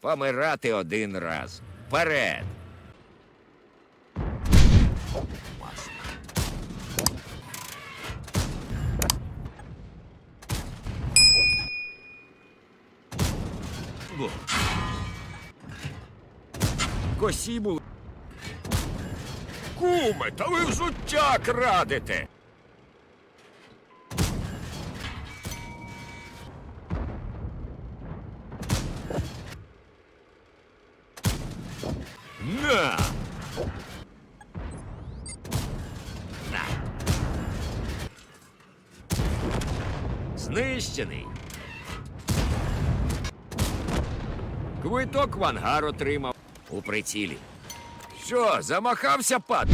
Помирати один раз. Вперед! Косі були. Куме, та ви взуття крадете. На! На! Знищений. Квиток в ангар отримав у прицілі. Що, замахався пад?